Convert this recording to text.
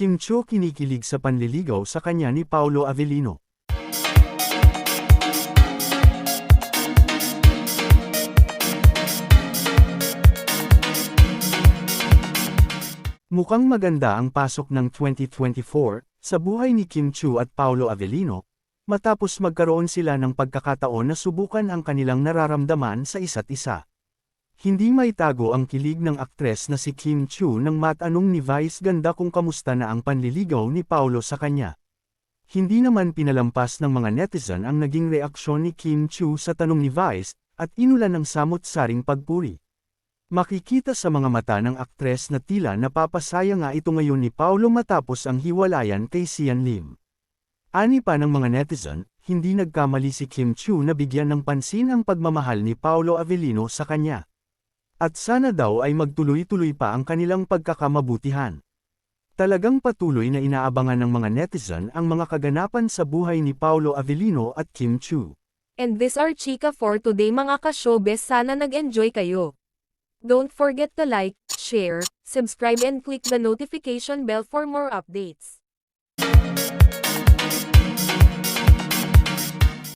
Kim Cho kinikilig sa panliligaw sa kanya ni Paolo Avellino. Mukhang maganda ang pasok ng 2024 sa buhay ni Kim Chu at Paolo Avellino, matapos magkaroon sila ng pagkakataon na subukan ang kanilang nararamdaman sa isa't isa. Hindi maitago ang kilig ng aktres na si Kim Chu nang matanong ni Vice ganda kung kamusta na ang panliligaw ni Paolo sa kanya. Hindi naman pinalampas ng mga netizen ang naging reaksyon ni Kim Chu sa tanong ni Vice, at inulan ng samot-saring pagpuri. Makikita sa mga mata ng aktres na tila napapasaya nga ito ngayon ni Paolo matapos ang hiwalayan kay Sian Lim. Ani pa ng mga netizen, hindi nagkamali si Kim Chu na bigyan ng pansin ang pagmamahal ni Paolo Avellino sa kanya. At sana daw ay magtuloy-tuloy pa ang kanilang pagkakamabutihan. Talagang patuloy na inaabangan ng mga netizen ang mga kaganapan sa buhay ni Paolo Avellino at Kim Chu. And this are Chika for today mga ka-showbiz sana nag-enjoy kayo. Don't forget to like, share, subscribe and click the notification bell for more updates.